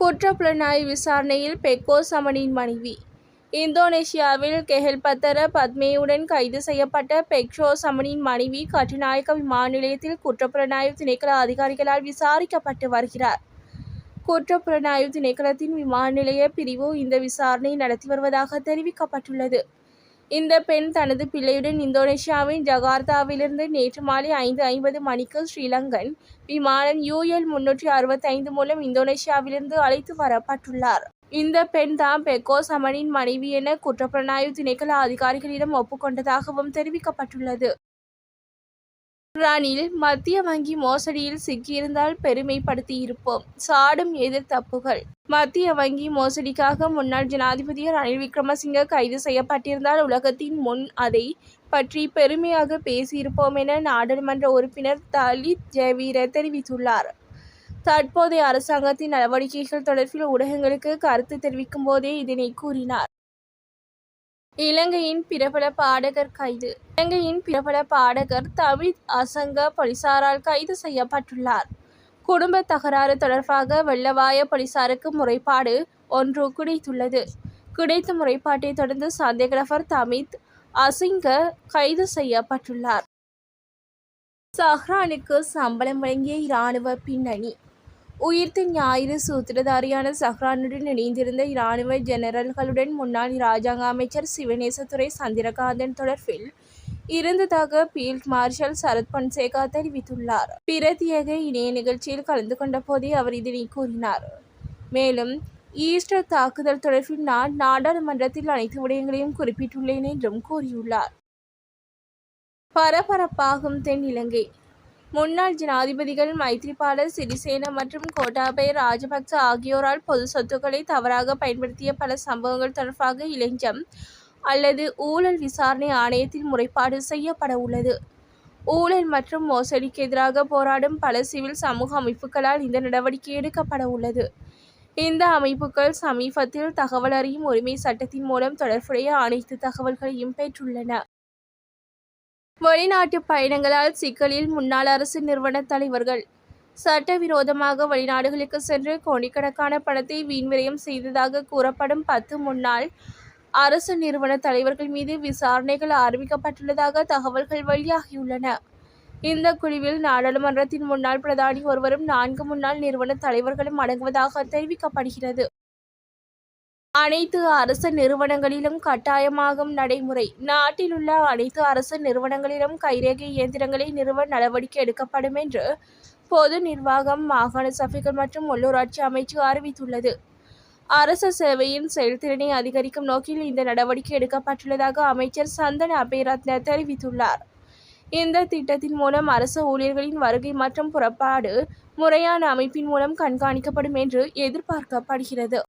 குற்றப்புலனாய்வு விசாரணையில் பெக்கோ சமனின் மனைவி. இந்தோனேசியாவில் கெஹெல்பத்தர பத்மேயுடன் கைது செய்யப்பட்ட பெக்ஷோ சமனின் மனைவி கட்டுநாயக்க விமான நிலையத்தில் குற்றப்புலனாய்வு திணைக்கள அதிகாரிகளால் விசாரிக்கப்பட்டு வருகிறார். குற்றப்புலனாய்வு திணைக்களத்தின் விமான நிலைய பிரிவு இந்த விசாரணை நடத்தி வருவதாக தெரிவிக்கப்பட்டுள்ளது. இந்த பெண் தனது பிள்ளையுடன் இந்தோனேஷியாவின் ஜகார்த்தாவிலிருந்து நேற்று மாலை ஐந்து ஐம்பது மணிக்கு ஸ்ரீலங்கன் விமானம் யூஎல் முன்னூற்றி அறுபத்தைந்து மூலம் இந்தோனேஷியாவிலிருந்து அழைத்து வரப்பட்டுள்ளார். இந்த பெண் தாம் பெக்கோ சமனின் மனைவி என குற்றப்புலனாய்வு திணைக்கள அதிகாரிகளிடம் ஒப்புக்கொண்டதாகவும் தெரிவிக்கப்பட்டுள்ளது. ரணில் மத்திய வங்கி மோசடியில் சிக்கியிருந்தால் பெருமைப்படுத்தியிருப்போம். சாடும் எதிர்த்தப்புகள் மத்திய வங்கி மோசடிக்காக முன்னாள் ஜனாதிபதி ரணில் விக்ரமசிங்க கைது செய்யப்பட்டிருந்தால் உலகத்தின் முன் அதை பற்றி பெருமையாக பேசியிருப்போம் என நாடாளுமன்ற உறுப்பினர் தலித் ஜெயவீர தெரிவித்துள்ளார். தற்போதைய அரசாங்கத்தின் நடவடிக்கைகள் தொடர்பில் ஊடகங்களுக்கு கருத்து தெரிவிக்கும் போதே இதனை கூறினார். இலங்கையின் பிரபல பாடகர் கைது. இலங்கையின் பிரபல பாடகர் தமிழ் அசங்க போலீசாரால் கைது செய்யப்பட்டுள்ளார். குடும்ப தகராறு தொடர்பாக வெள்ளவாய போலீசாருக்கு முறைப்பாடு ஒன்று கிடைத்துள்ளது. கிடைத்த முறைப்பாட்டை தொடர்ந்து சந்தேக தமித் அசிங்க கைது செய்யப்பட்டுள்ளார். சஹ்ரானுக்கு சம்பளம் வழங்கிய இராணுவ பின்னணி. உயிர்த்த ஞாயிறு சூத்திரதாரியான சஹ்ரானுடன் இணைந்திருந்த இராணுவ ஜெனரல்களுடன் முன்னாள் இராஜாங்க அமைச்சர் சிவநேசத்துறை சந்திரகாந்தன் தொடர்பில் இருந்ததாக பீல்ட் மார்ஷல் சரத் பொன்சேகா தெரிவித்துள்ளார். பிரத்யேக இணைய நிகழ்ச்சியில் கலந்து கொண்ட போதே அவர் இதனை கூறினார். மேலும் ஈஸ்டர் தாக்குதல் தொடர்பில் நான் நாடாளுமன்றத்தில் அனைத்து விடயங்களையும் குறிப்பிட்டுள்ளேன் என்றும் கூறியுள்ளார். பரபரப்பாகும் தென் இலங்கை முன்னாள் ஜனாதிபதிகள் மைத்ரிபால சிறிசேன மற்றும் கோட்டாபய ராஜபக்ச ஆகியோரால் பொது சொத்துக்களை தவறாக பயன்படுத்திய பல சம்பவங்கள் தொடர்பாக இளைஞம் அல்லது ஊழல் விசாரணை ஆணையத்தில் முறைப்பாடு செய்யப்பட உள்ளது. ஊழல் மற்றும் மோசடிக்கு எதிராக போராடும் பல சிவில் சமூக அமைப்புகளால் இந்த நடவடிக்கை எடுக்கப்பட உள்ளது. இந்த அமைப்புகள் சமீபத்தில் தகவல் அறியும் உரிமை சட்டத்தின் மூலம் தொடர்புடைய அனைத்து தகவல்களையும் பெற்றுள்ளன. வெளிநாட்டு பயணங்களால் சிக்கலில் முன்னாள் அரசு நிறுவன தலைவர்கள் சட்டவிரோதமாக வெளிநாடுகளுக்கு சென்று கோடிக்கணக்கான பணத்தை வீண்விரயம் செய்ததாக கூறப்படும் பத்து முன்னாள் அரசு நிறுவன தலைவர்கள் மீது விசாரணைகள் ஆரம்பிக்கப்பட்டுள்ளதாக தகவல்கள் வெளியாகியுள்ளன. இந்த குழுவில் நாடாளுமன்றத்தின் முன்னாள் பிரதானி ஒருவரும் நான்கு முன்னாள் நிறுவன தலைவர்களும் அடங்குவதாக தெரிவிக்கப்படுகிறது. அனைத்து அரசு நிறுவனங்களிலும் கட்டாயமாகும் நடைமுறை. நாட்டில் உள்ள அனைத்து அரசு நிறுவனங்களிலும் கைரேகை இயந்திரங்களை நிறுவ நடவடிக்கை எடுக்கப்படும் என்று பொது நிர்வாகம் மாகாண சபைகள் மற்றும் உள்ளூராட்சி அமைச்சு அறிவித்துள்ளது. அரச சேவையின் செயல்திறனை அதிகரிக்கும் நோக்கில் இந்த நடவடிக்கை எடுக்கப்பட்டுள்ளதாக அமைச்சர் சந்தன அபேரத்ன தெரிவித்துள்ளார். இந்த திட்டத்தின் மூலம் அரசு ஊழியர்களின் வருகை மற்றும் புறப்பாடு முறையான அமைப்பின் மூலம் கண்காணிக்கப்படும் என்று எதிர்பார்க்கப்படுகிறது.